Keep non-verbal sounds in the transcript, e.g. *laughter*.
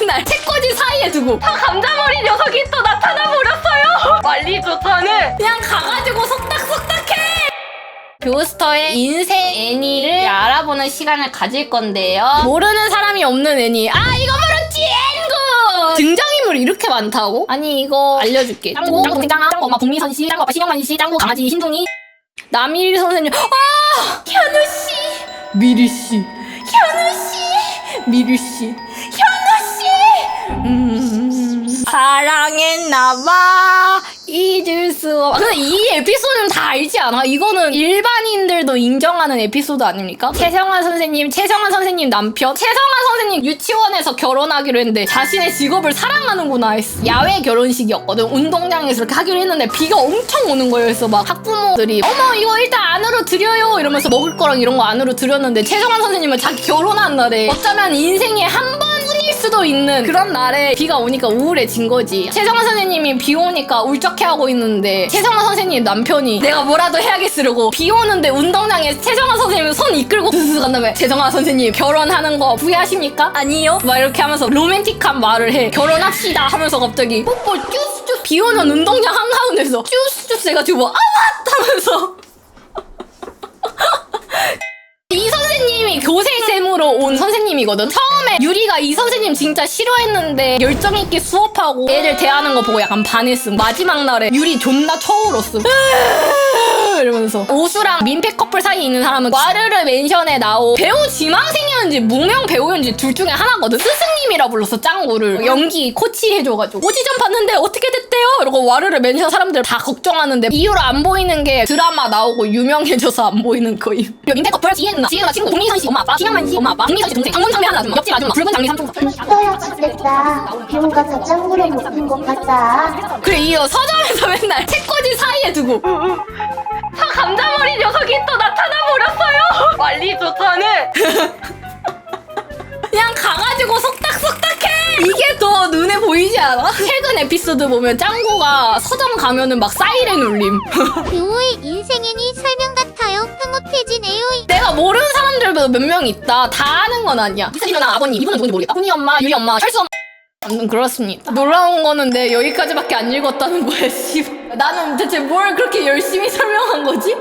맨날 책꽂이 사이에 두고 저 감자머리 녀석이 또 나타나 버렸어요. 말리조차는 *laughs* 그냥 가가지고 속닥속닥해. 교스터의 인생 애니를 알아보는 시간을 가질 건데요. 모르는 사람이 없는 애니. 아 이거 바로 찌엔구. 등장인물이 이렇게 많다고? 아니 이거 알려줄게. 짱구, 짱구 짱구 엄마 북미선 씨, 짱구 아빠 신영만 씨, 짱구 강아지 신둥이, 남일 선생님. 아 현우 씨, 미리 씨, 현우 씨, 미리 씨. 음, 사랑했나봐 잊을 수 없. 근데 이 에피소드는 다 알지 않아? 이거는 일반인들도 인정하는 에피소드 아닙니까? 최성환 선생님, 최성환 선생님 남편, 최성환 선생님 유치원에서 결혼하기로 했는데 자신의 직업을 사랑하는구나 했어. 야외 결혼식이었거든. 운동장에서 이렇게 하기로 했는데 비가 엄청 오는 거예요. 그래서 막 학부모들이 어머 이거 일단 안으로 드려요 이러면서 먹을 거랑 이런 거 안으로 드렸는데 최성환 선생님은 자기 결혼한 날에 어쩌면 인생에 한 수도 있는 그런 날에 비가 오니까 우울해진 거지. 최성환 선생님이 비 오니까 울적해하고 있는데 최성환 선생님 남편이 내가 뭐라도 해야겠어 이러고 비 오는데 운동장에 최성환 선생님이 손 이끌고 스스 간 다음에 최성환 선생님 결혼하는 거 후회하십니까? 아니요. 막 이렇게 하면서 로맨틱한 말을 해. 결혼합시다 하면서 갑자기 뽀뽀 쭈스쭈스 비 오는 운동장 한가운데서 쭈스쭈스 해가지고 아 맞다 하면서 교생쌤으로 온 선생님이거든. 처음에 유리가 이 선생님 진짜 싫어했는데 열정 있게 수업하고 애들 대하는 거 보고 약간 반했음. 마지막 날에 유리 존나 쳐울었음. 이러면서 오수랑 민폐 커플 사이에 있는 사람은 와르르 멘션에 나오 배우 지망생이었는지 무명 배우였는지 둘 중에 하나거든. 스승님이라 불렀어 짱구를 연기 코치 해줘가지고 오디션 봤는데 어떻게 됐대요? 이러고 와르르 멘션 사람들 다 걱정하는데 이유로 안 보이는 게 드라마 나오고 유명해져서 안 보이는 거임. 민폐 커플 지혜 누나, 지혜 누나 친구, 동민선 씨 엄마 아빠, 신영만 씨 엄마 아빠, 김민선 씨 동생, 장문 선배 하는 아줌마, 옆집 아줌마, 붉은 장미 삼촌. 좋겠다. 비용가 더 짱구를 못본 것 같다. 그래 이어 서점에서 맨날 책꽂이 사이에 두고 녀석이 또 나타나 버렸어요. 말리조차는 *laughs* 그냥 가가지고 속닥속닥해 이게 더 눈에 보이지 않아? 최근 에피소드 보면 짱구가 서점 가면은 막 사이렌 울림 *laughs* 듀오의 인생애니 설명 같아요. 에오이. 내가 모르는 사람들도 몇 명 있다 다 아는 건 아니야 이슬이 누나 아버님 이분은 누군지 모르겠다 훈이 엄마 유리 엄마 철수 엄마 아무튼 그렇습니다 놀라운 거는 내 여기까지밖에 안 읽었다는 거야 씨 나는 대체 뭘 그렇게 열심히 설명한 거지?